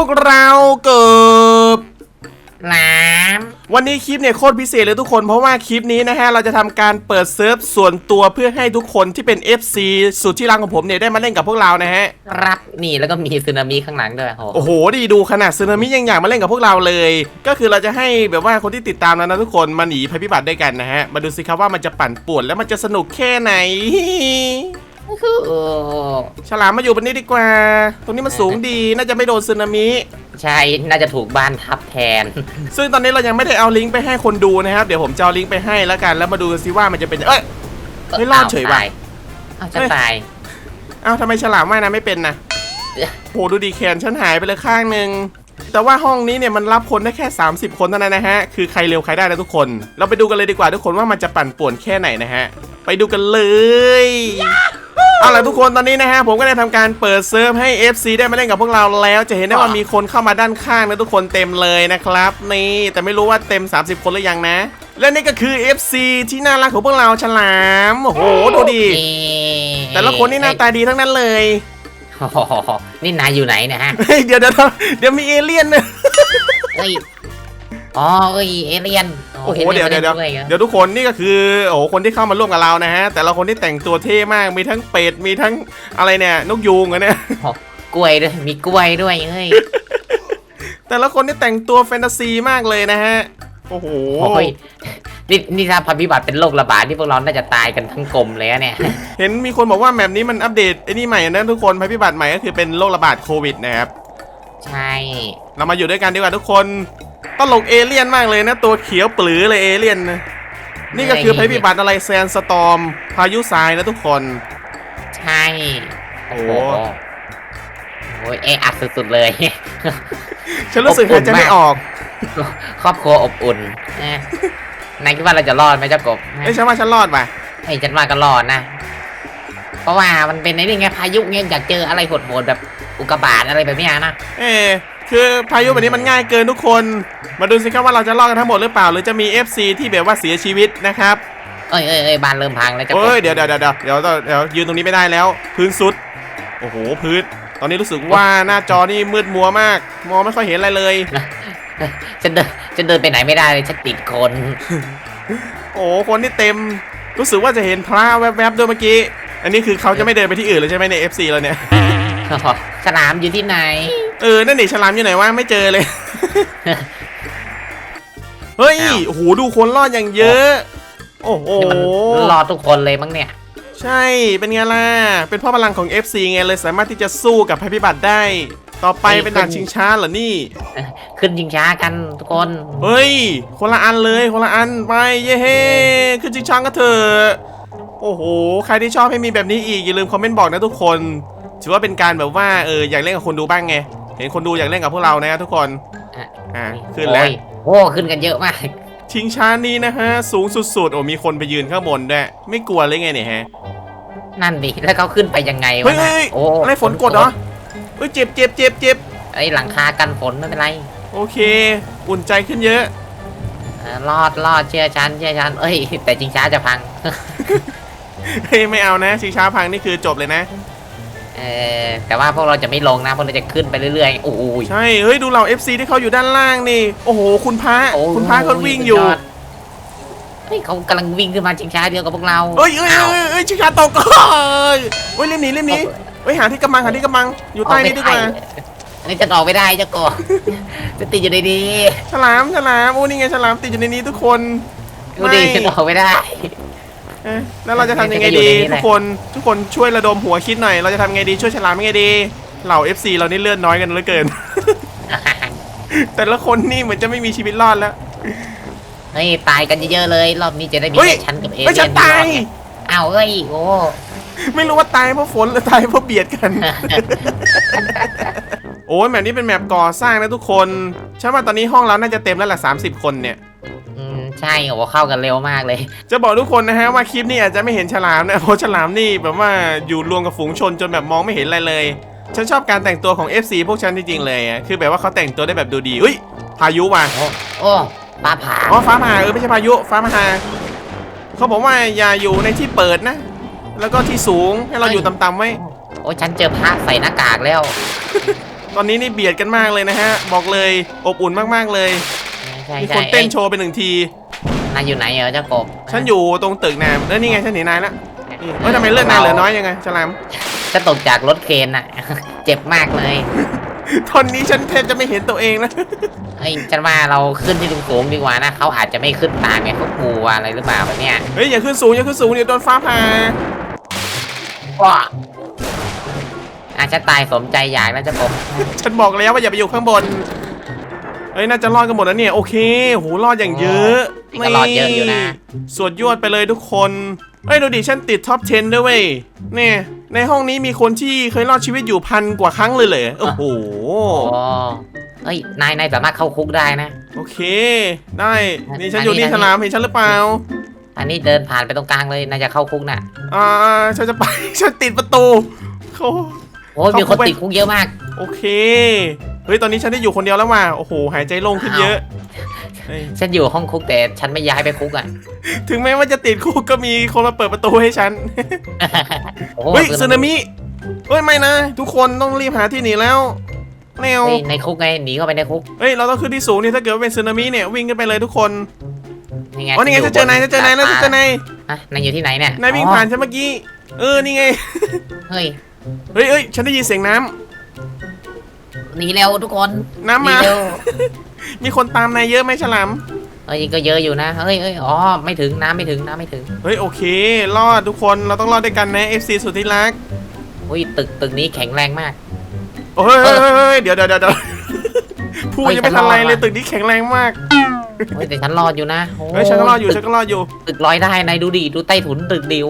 พวกเราเกิบน้วันนี้คลิปเนี่ยโคตรพิเศษเลยทุกคนเพราะว่าคลิปนี้นะฮะเราจะทำการเปิดเซิร์ฟส่วนตัวเพื่อให้ทุกคนที่เป็น FC สุดที่รักของผมเนี่ยได้มาเล่นกับพวกเรานะฮะำครับนี่แล้วก็มีสึนามิข้างหลังด้วยโหโอ้โหดีดูขนาดซึนามิยังอยากมาเล่นกับพวกเราเลย ก็คือเราจะให้แบบว่าคนที่ติดตามเรานะทุกคนมาหนีภัยพิบัติด้วยกันนะฮะมาดูสิครับว่ามันจะปั่นป่วนแล้วมันจะสนุกแค่ไหน โอ้ฉลามมาอยู่บนนี้ดีกว่า ตรงนี้มันสูงดีน่าจะไม่โดนสึนามิ ใช่ น่าจะถูกบ้านทับแทน ซึ่งตอนนี้เรายังไม่ได้เอาลิงก์ไปให้คนดูนะครับ เดี๋ยวผมจะเอาลิงก์ไปให้แล้วกัน แล้วมาดูกันสิว่ามันจะเป็น เอ้ยไม่รอดเฉยว่ะอ้าวจะตายเอ้าทำไมฉลามว่ายน้ำไม่เป็นนะโหดูดีแขนฉันหายไปเลยข้างหนึ่งแต่ว่าห้องนี้เนี่ยมันรับคนได้แค่ 30 คนเท่านั้นนะฮะ คือใครเร็วใครได้นะทุกคน เราไปดูกันเลยดีกว่าทุกคนว่ามันจะปั่นป่วนแค่ไหนนะฮะ ไปดูกันเลย เอาล่ะทุกคนตอนนี้นะฮะผมก็ได้ทำการเปิดเซิร์ฟให้ FC ได้มาเล่นกับพวกเราแล้วจะเห็นได้ว่ามีคนเข้ามาด้านข้างนะทุกคนเต็มเลยนะครับ นี่แต่ไม่รู้ว่าเต็ม 30 คนหรือยังนะ และนี่ก็คือ FC ที่น่ารักของพวกเราฉลามโอ้โหดูดินี่แต่ละคนนี่หน้าตาดีทั้งนั้นเลยโอ้โหนี่นายอยู่ไหนเนะฮะเฮ้ยเดี๋ยวเดี๋ยวเดี๋ยวมีเอเลี่ยนนะเอ้ยอ๋อเอ้ยเอเลียน โอ้โหเดี๋ยวเดี๋ยวเดี๋ยวอลี่นเดี๋ยวทุกคนนี่ก็คือโอ้โหคนที่เข้ามาร่วมกับเรานะฮะ แต่ละคนที่แต่งตัวเท่มากมีทั้งเป็ดมีทั้งอะไรเนี่ยนกยูงอะเนี่ยโอ้กล้วยด้วยมีกล้วยด้วยเฮ้ยแต่ละคนที่แต่งตัวแฟนตาซีมากเลยนะฮะโอ้โหโอ้ยนี่นี่ถ้าภัยพิบัติเป็นโรคระบาดที่พวกเราน่าจะตายกันทั้งกลมเลยอะเนี่ย เห็นมีคนบอกว่าแมปนี้มันอัปเดตไอ้นี่ใหม่นะทุกคนภัยพิบัติใหม่ก็คือเป็นโรคระบาดโควิดนะครับ ใช่ เรามาอยู่ด้วยกันดีกว่าทุกคน ตลกเอเลี่ยนมากเลยนะ ตัวเขียวปลือเลยเอเลี่ยนนะนี่ก็คือภัยพิบัติอะไรแซนสตอมพายุทรายนะทุกคน ใช่ โอ้โหโอ้โอ้ยเอะอัดสุดๆเลย ฉันรู้สึกอบอุ่หานยใจไม่มากออก ครอบครัวอบอุ่นนะนายคิดว่าเราจะรอดไหมเจ้ากบเอ้ยฉันว่าฉันรอดป่ะไอ้ยฉันว่าก็รอดนะ เพราะว่ามันเป็นไอ้นี่ไงพายุเงี้ยอยากเจออะไรโหดๆแบบอุกกาบาตอะไรแบบเนี้ยนะ เออ คือพายุแบบนี้มันง่ายเกินทุกคน มาดูสิครับว่าเราจะรอดกันทั้งหมดหรือเปล่า หรือจะมี FC ที่แบบว่าเสียชีวิตนะครับเอ้ยเอ้ยเอ้ยบ้านเริ่มพังแล้วเจ้ากบเอ้ยเดี๋ยวเดี๋ยวเดี๋ยวเดี๋ยวเดี๋ยวยืนตรงนี้ไม่ได้แล้ว พื้นสุด โอ้โหพื้น ตอนนี้รู้สึกว่าหน้าจอนี่มืดมัวมาก มองไม่ค่อยเห็นอะไรเลย ฉันเดินฉันเดินไปไหนไม่ได้เลยฉันติดคน โอ้โหคนที่เต็ม รู้สึกว่าจะเห็นพระแวบๆด้วยเมื่อกี้ อันนี้คือเขาจะไม่เดินไปที่อื่นเลยใช่ไหมใน FC เราเนี่ย ฉลามอยู่ที่ไหน เออ นั่นนี่ฉลามอยู่ไหนวะไม่เจอเลย เฮ้ยอ้าวโอ้โห ดูคนรอดอย่างเยอะ โอ้โห นี่มันรอดทุกคนเลยมั้งเนี่ย ใช่ เป็นไงล่ะ เป็นเพ่อพลังของ FC ไงเลยสามารถที่จะสู้กับภัยพิบัติได้ ต่อไปนี่เป็นด่านขึ้นชิงช้าเหรอนี่ ขึ้นยิงช้ากันทุกคน เฮ้ย คนละอันเลยคนละอันไป เย้เฮ้ขึ้นชิงช้ากันเถอะโอ้โห ใครที่ชอบให้มีแบบนี้อีกอย่าลืมคอมเมนต์บอกนะทุกคน ถือว่าเป็นการแบบว่าเอออยากเล่นกับคนดูบ้างไง เห็นคนดูอยากเล่นกับพวกเรานะทุกคนอะ อ่าขึ้นแล้วโอ้ยโอ้ขึ้นกันเยอะมาก ชิงช้านี้นะฮะ สูงสุดๆโอ้มีคนไปยืนข้างบนด้วยไม่กลัวเลยไงเนี่ยฮะ นั่นดิแล้วเขาขึ้นไปยังไงเฮ้วะยนะเฮ้ย โอ้อะไรฝนกดเหรอเฮ้ยเจ็บเจ็บเจ็บเจ็บไอ้หลังคากันฝนไม่เป็นไรโอเค อุ่นใจขึ้นเยอะ เออรอดรอดเชื่อฉันเชื่อฉันเอ้ย แต่จริงช้าจะพัง เฮ้ยไม่เอานะชิงช้าพังนี่คือจบเลยนะ เออแต่ว่าพวกเราจะไม่ลงนะพวกเราจะขึ้นไปเรื่อยๆโอ้ย ใช่ เฮ้ย ดูเหล่า FC ที่เขาอยู่ด้านล่างนี่ โอ้โห คุณพระโอ้ยคุณพระเขาวิ่งอยู่ สุดดเฮ้ยเขากำลังวิ่งขึ้นมาชิงช้าเดียวกับพวกเราเอ้ยเอ้ยอ้าวเอ้ยเอ้ยชิงช้าตกเอ้ยเฮ้ยเล่มหนี้เล่มหนี้เฮ้ยหาที่กำบังหาที่กำบัง อยู่ใต้นี้ดีกว่า อันนี้จะออกไม่ได้เจ้าโกจะติดอยู่ในนี้ฉลามฉลามโอ้นี่ไงฉลามติดอยู่ในนี้ทุกคนดูดิจะออกไม่ได้ เอ๊ะแล้วเราจะทำยังไงมันจะอยู่ดีในนี้แหทุละกคนทุกคนช่วยระดมหัวคิดหน่อย เราจะทำยังไงดีช่วยฉลามยังไงดีเหล่า FC เรานี่เลือดน้อยกันเหลือเกิน แต่ละคนนี่เหมือนจะไม่มีชีวิตรอดแล้ว เฮ้ยตายกันเยอะๆเลย รอบนี้จะได้มีเฮ้ย แค่ฉันกับเอเฮ้ยเลี่ฉัยนนที่ตารอยดไงอ้าวเฮ้ยโอ้ ไม่รู้ว่าตายเพราะฝนหรือตายเพราะเบียดกัน โอ้ยแมปนี้เป็นแมปก่อสร้างนะทุกคนฉันว่าตอนนี้ห้องเราน่าจะเต็มแล้วแหละ30 คนเนี่ยอืม ใช่โอ้เข้ากันเร็วมากเลย จะบอกทุกคนนะฮะว่าคลิปนี้อาจจะไม่เห็นฉลามนะเพราะฉลามนี่แบบว่าอยู่รวมกับฝูงชนจนแบบมองไม่เห็นอะไรเลย ฉันชอบการแต่งตัวของ FC พวกฉันจริงๆเลยอะคือแบบว่าเขาแต่งตัวได้แบบดูดีอุ้ยพายุว่ะโอ้โอ้ฟ้าผ่าอ๋อฟ้าผ่าเออไม่ใช่พายุฟ้าผ่าเขาบอกว่าอย่าอยู่ในที่เปิดนะ แล้วก็ที่สูงให้เราอยู่ต่ำๆไว้ โอ้ฉันเจอพระใส่หน้ากากแล้ว ตอนนี้นี่เบียดกันมากเลยนะฮะ บอกเลยอบอุ่นมากๆเลย ใช่มีใช่คนเต้นโชอ้ยว์ไปหนึ่งที นายอยู่ไหนเหรอเจ้ากบฉันอยู่ตรงตึกน้ำแล้วนี่ไงฉันเห็นนายแล้วนี่เอ้ยทำไมเลือดนายเหลือน้อยยังไงฉลามจะตกจากรถเคนน่ะ เจ็บมากเลยตอนนี้ฉันแทบจะไม่เห็นตัวเองนะไอ้ยฉันว่าเราขึ้นที่สูงๆดีกว่านะเขาอาจจะไม่ขึ้นตามไงเขากลัวอะไรหรือเปล่าแบบเนี้ยเฮ้ยอย่าขึ้นสูงอย่าขึ้นสูงเดี๋ยวโดนฟ้าผ่าว้าอาจจะตายสมใจอยากนะเจ้ากบฉันบอกแล้วว่าอย่าไปอยู่ข้างบนเฮ้ยน่าจะรอดกันหมดแล้วเนี่ยโอเคโหรอดอย่างเยอะ นี่ก็รอดเยอะอยู่นะสวดยวดไปเลยทุกคนเฮ้ยดูดิฉันติดท็อป 10 ด้วยเว้ยเนี่ยในห้องนี้มีคนที่เคยรอดชีวิตอยู่พันกว่าครั้งเลยเหรอโอ้โหโอ้เฮ้ยนายนายสามารถเข้าคุกได้นะ โอเค ได้นี่ฉันอันนี้อยู่นี่อันนี้ฉลามเห็นฉันหรือเปล่า อันนี้เดินผ่านไปตรงกลางเลยนายจะเข้าคุกน่ะอ่าฉันจะไปฉันติดประตูเขาโอ้ยเข้ามีคุคกนไปติดคุกเยอะมาก โอเคเฮ้ยตอนนี้ฉันได้อยู่คนเดียวแล้วว่ะโอ้โหหายใจโล่งขึ้นเยอะ เฮ้ยฉันอยู่ห้องคุกแต่ฉันไม่ย้ายไปคุกอะถึงแม้ว่าจะติดคุกก็มีคนมาเปิดประตูให้ฉัน โอ้โหเฮ้ยสึนามิเฮ้ยไม่นะ ทุกคนต้องรีบหาที่หนีแล้วแนวเฮ้ยในคุกไงหนีเข้าไปในคุกเฮ้ยเราต้องขึ้นที่สูงนี่ถ้าเกิดว่าเป็นสึนามิเนี่ยวิ่งกันไปเลยทุกคนนี่ไงอ๋อนี่ไงจะเจอนายจะเจอนายนะจะเจอนายฮะนายอยู่ที่ไหนเนี่ยนายวิ่งผ่านฉันเมื่อกี้เออนี่ไง เฮ้ยเฮ้ยเฮ้ยฉันได้ยินเสียงน้ำ หนีเร็วทุกคนน้ำหนีมา เร็วมีคนตามนายเยอะไหมฉลามเฮ้ยก็เยอะอยู่นะเฮ้ยเฮ้ยอ๋อไม่ถึงน้ำไม่ถึงน้ำไม่ถึงเฮ้ยโอเค รอดทุกคนเราต้องรอดด้วยกันนะ FC สุดที่รักอุ้ยตึกตึกนี้แข็งแรงมาก โอ้ยเฮ้ยเฮ้ยเฮ้ยเดี๋ยวเดี๋ยวเดี๋ยวเดี๋ยวพูดเฮ้ยยังไม่ทันฉันรอไรดเลยว่ะตึกนี้แข็งแรงมากเฮ้ยแต่ฉันรอดอยู่นะโเฮ้ยฉันก็รอดอยู่ตึฉันก็รอดอยู่ ตึกลอยได้นายดูดิดูใต้ถุนตึกดิว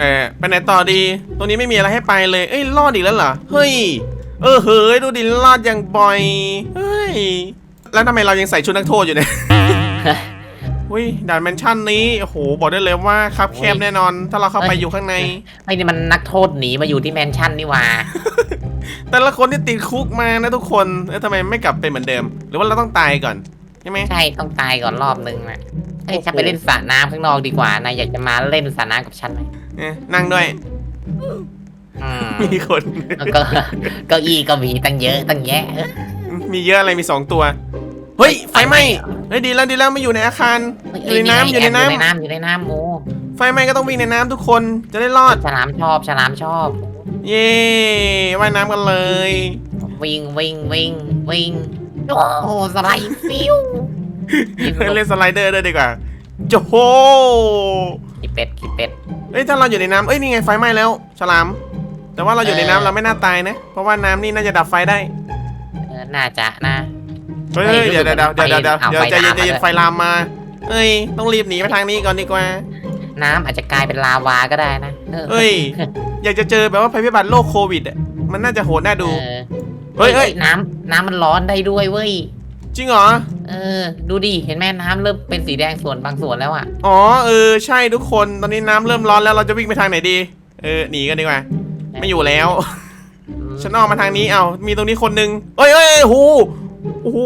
เออไปไหนต่อดี ตรงนี้ไม่มีอะไรให้ไปเลย เอ้ยรอดอีกแล้วเหรอ เฮ้ย เออเฮ้ยดูดิรอดอย่างบ่อยเฮ้ยแล้วทำไมเรายังใส่ชุดนักโทษอยู่เนี่ยอุ้ยด่านแมนชั่นนี้โอ้โหบอกได้เลยว่าครับแคบแน่นอน ถ้าเราเข้าไปอยู่ข้างในไอ้นี่มันนักโทษหนีมาอยู่ที่แมนชั่นนี่หว่า แต่ละคนที่ติดคุกมานะทุกคนแล้วทำไมไม่กลับเป็นเหมือนเดิม หรือว่าเราต้องตายก่อนใช่ไหมใช่ต้องตายก่อนรอบนึงนะเฮ้ยโอ้โหฉันไปเล่นสระน้ำข้างนอกดีกว่านายอยากจะมาเล่นสระน้ำกับฉันไหมเนี่ยนั่งด้วย อืมมีคน แล้วก็เก้าอี้ก็มีตั้งเยอะตั้งแยะ มีเยอะอะไรมีสองตัว เฮ้ย ไฟไหม้เฮ้ยดีแล้วดีแล้วไม่อยู่ในอาคาร อยู่ในน้ำอยู่ในน้แบอยู่ในน้ำอยู่ในน้ำโอ้ำไฟไหม้ก็ต้องวิ่งในน้ำทุกคนจะได้รอด ฉลามชอบฉลามชอบ เย้ว่ายน้ำกันเลย วิ่งวิ่งวิ่งวิ่งโอ้โหสไลด์ฟิวเล่นสไลเดอร์ด้วยดีกว่าโจโหขี้เป็ดขี้เป็ดเอ้ยถ้าเราอยู่ในน้ำเอ้ยนี่ไงไฟไหม้แล้ว ฉลาม แต่ว่าเราอยู่ในน้ำเออเราไม่น่าตายนะ เพราะว่าน้ำนี่น่าจะดับไฟได้ เออน่าจะนะ เฮ้ยเฮ้ยเฮ้ยเดี๋ยวเดี๋ยวเดี๋ยวไฟเดี๋ยวเดี๋ยวอ้าวเดี๋ยวไฟใจเย็นลามใจเย็นมาด้วยไฟลามมาเอ้ย ต้องรีบหนีไปทางนี้ก่อนดีกว่า น้ำอาจจะกลายเป็นลาวาก็ได้นะเออเอ้ย อยากจะเจอแบบว่าภัยพิบัติโรคโควิดอะ มันน่าจะโหดน่าดูเออเฮ้ยเฮ้ยน้ำน้ำมันร้อนได้ด้วยเว้ย จริงเหรอ เออ ดูดิ เห็นไหมน้ำเริ่มเป็นสีแดงส่วนบางส่วนแล้วอะ อ๋อ เออ ใช่ทุกคน ตอนนี้น้ำเริ่มร้อนแล้วเราจะวิ่งไปทางไหนดี เออ หนีกันดีกว่า ไม่อยู่แล้ว ฉันออกมาทางนี้ เอามีตรงนี้คนนึงเอ้ยเอ้ยเอ้ยโอ้โหโอ้โห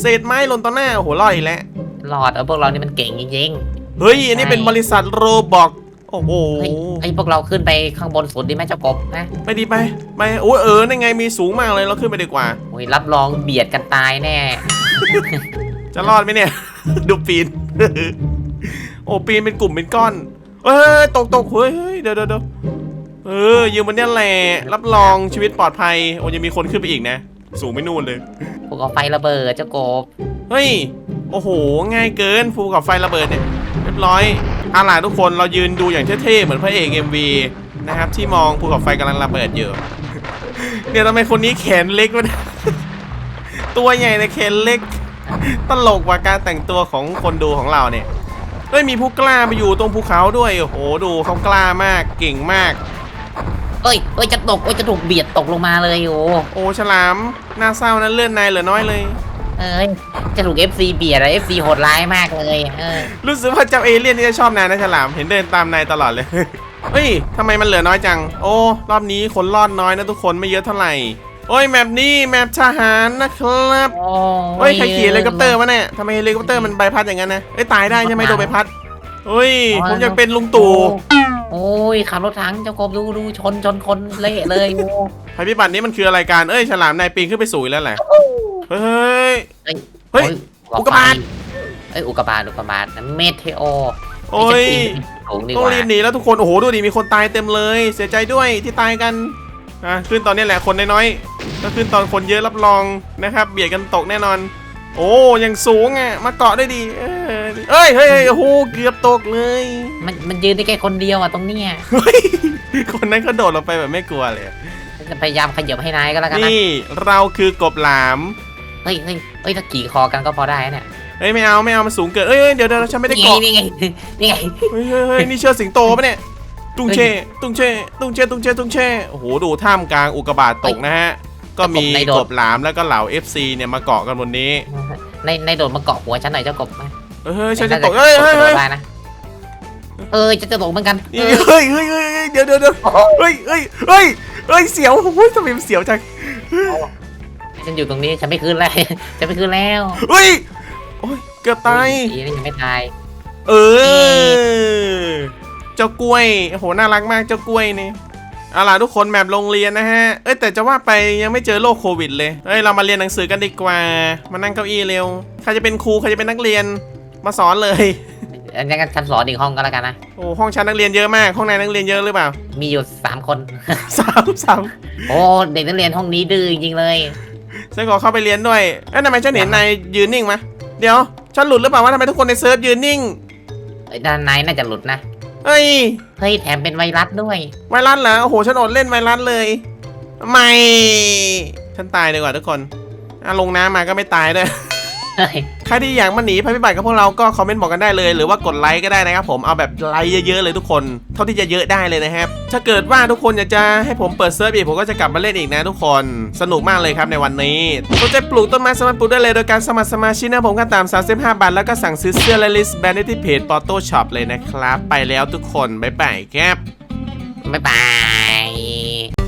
เศษไม้หล่นต่อหน้า โอ้โหรอดอีกแล้วหลอดเออพวกเรานี่มันเก่งจริงเฮ้ย อันนี้เป็นบริษัทโรบอก โอ้โหๆเฮ้ยไอยพวกเราขึ้นไปข้างบนสุดดีไหมเจ้ากบนะไปดีไป ไปโอ้ยเออนั่นไงมีสูงมากเลย เราขึ้นไปดีกว่า โอ้ยรับรองเบียดกันตายแน่ จะรอดไหมเนี่ย ดูปีน โอ้ปีนเป็นกลุ่มเป็นก้อน เอ้ยตกตกเฮ้ยเฮ้ยเดี๋ยวเดี๋ยวเดี๋ยว เออยืมมันเนี่ยแหละรับรองชีวิตปลอดภัยโอ้ยังมีคนขึ้นไปอีกนะ สูงไม่นู่นเลยพวกเอาไฟระเบิดเจ้ากบเฮ้ย โอ้โห ง่ายเกินฟูกับไฟระเบิดเนี่ย เรียบร้อยเอาล่ะทุกคนเรายืนดูอย่างเท่ๆ เหมือนพระเอก MV นะครับ ที่มองภูเขาไฟกำลังระเบิดอยู่ เนี่ยทำไมคนนี้แขนเล็กวะเนี่ยตัวใหญ่แต่แขนเล็ก ตลกกว่าการแต่งตัวของคนดูของเราเนี่ยเฮ้ยมีผู้กล้าไปอยู่ตรงภูเขาด้วย โอ้โห ดูเขากล้ามาก เก่งมาก เอ้ยเอ้ยจะตกเอ้ยจะถูกเบียดตกลงมาเลยโอ้โอ้ฉลามน่าเศร้านะเลื่อนนายเหลือน้อยเลย เอ้ยจะถูก FC เบียดอะ FC โหดร้ายมากเลยเออรู้สึกว่าเจ้าเอเลี่ยนนี่จะชอบนายนะฉลามเห็นเดินตามนายตลอดเลย เฮ้ยทำไมมันเหลือน้อยจัง โอ้รอบนี้คนรอดน้อยนะทุกคนไม่เยอะเท่าไหร่โอ้ยแมปนี้แมปทหารนะครับโอ้เฮ้ยใครขี่เฮลิคอปเตอร์วะเนี่ยทำไมเฮลิคอปเตอร์มันใบพัดอย่างนั้นนะเอ้ยตายได้ใช่ไหมโดนใบพัดเฮ้ยผมอยากเป็นลุงตู่ โอ้ยขับรถถังเจ้ากบดูดูชนชนคนเละเลยโอ้ภัยพิบัตินี้มันคืออะไรกัน เอ้ยฉลามนายปีนขึ้นไปสูงอีกแล้วแหละ เฮ้ย เฮ้ยเฮ้ยโอุกกาบาต เอ้ยอุกกาบาตอุกกาบาตเมเทโอโอ้ยสูงดีต้อกงว่ารีบหนีแล้วทุกคนโอ้โหดูดิมีคนตายเต็มเลย เสียใจด้วยที่ตายกันอะขึ้นตอนนี้แหละคนน้อยๆก็ขึ้นตอนคนเยอะรับรองนะครับ เบียดกันตกแน่นอน โอ้ยังสูงอะมาเกาะได้ดีเออ เอ้ยเฮ้ยเฮ้ยโอ้โหเกือบตกเลยมันมันยืนได้แค่คนเดียวอะตรงเนี้ยเฮ้ยคนนั้นเขาโดดลงไปแบบไม่กลัวเลย ฉันจะพยายามขยับให้นายก็แล้วกันนะนี่เราคือกบหลาม เฮ้ยเฮ้ยเฮ้ยถ้าขี่คอกันก็พอได้นะเนี่ยเฮ้ยไม่เอาไม่เอามันสูงเกินเอ้ยเอ้ยเดี๋ยวเดี๋ยวฉันไม่ได้นี่ไงเกาะนี่ไงนี่ไง เฮ้ยเฮ้ยเฮ้ยนี่เชือกสิงโตปะเนี่ยตุงเช่ตุงเช่ตุงเช่ตุงเช่ตุงเช่โอ้โหดูท่ามกลางอุกกาบาตตกนะฮะก็มีกบหลามแล้วก็เหล่า FC เนี่ยมาเกาะกันบนนี้ ในในโดดมาเกาะหัวฉันหน่อยเจ้ากบมา เฮ้ยฉันจะตกเฮ้ยเฮ้ยกระโดเฮ้ยดได้นะเออจะจะตกเหมือนกันเฮ้ยเฮ้ยเฮ้ยเดี๋ยวเดี๋ยวเดี๋ยวเฮ้ยเฮ้ยเฮ้ยเฮ้ยเสียวโอ้ยทำไมมันเสียวจังฉันอยู่ตรงนี้ฉันไม่คืนแล้วฉันไม่คืนแล้วเฮ้ยโอ้ยเกือบตายอีนี่ยังไม่ตายเออเจ้ากล้วยโอ้โหน่ารักมากเจ้ากล้วยนี่เอาล่ะทุกคนแมปโรงเรียนนะฮะ เอ้ยแต่จะว่าไปยังไม่เจอโรคโควิดเลย เอ้ยเรามาเรียนหนังสือกันดีกว่า มานั่งเก้าอี้เร็ว ใครจะเป็นครูใครจะเป็นนักเรียน มาสอนเลย อันนี้ฉันสอนอีกห้องก็แล้วกันนะ โอ้ห้องชั้นนักเรียนเยอะมาก ห้องในนักเรียนเยอะหรือเปล่ามีอยู่สามคน สามสามโอ้เด็กนักเรียนห้องนี้ดื้อจริงๆเลย ฉันขอเข้าไปเรียนด้วยเอ้ยทำไมฉันเห็นนายยืนนิ่งมะเดี๋ยวฉันหลุดหรือเปล่าว่าทำไมทุกคนในเซิร์ฟยืนนิ่งเอ้ยด้านในน่าจะหลุดนะ เฮ้ยเฮ้ยแถมเป็นไวรัสด้วย ไวรัสเหรอโอ้โหฉันอดเล่นไวรัสเลยไม่ฉันตายดีกว่าทุกคนอะลงน้ำมาก็ไม่ตายด้วย ใครที่อยากมาหนีภัยพิบัติกับพวกเราก็คอมเมนต์บอกกันได้เลย หรือว่ากดไลค์ก็ได้นะครับผมเอาแบบไลค์เยอะๆเลยทุกคน เท่าที่จะเยอะได้เลยนะครับถ้าเกิดว่าทุกคนอยากจะให้ผมเปิดเซิร์ฟอีกผมก็จะกลับมาเล่นอีกนะทุกคนสนุกมากเลยครับในวันนี้สนใจปลูกต้นไม้สามารถปลูกได้เลยโดยการสมัครสมาชิกนะผมก็ตาม35บาทแล้วก็สั่งซื้อเสื้อและลิสต์แบรนด์ได้ที่เพจปอโต้ช็อปเลยนะครับไปแล้วทุกคนบ๊ายบายครับบ๊ายบาย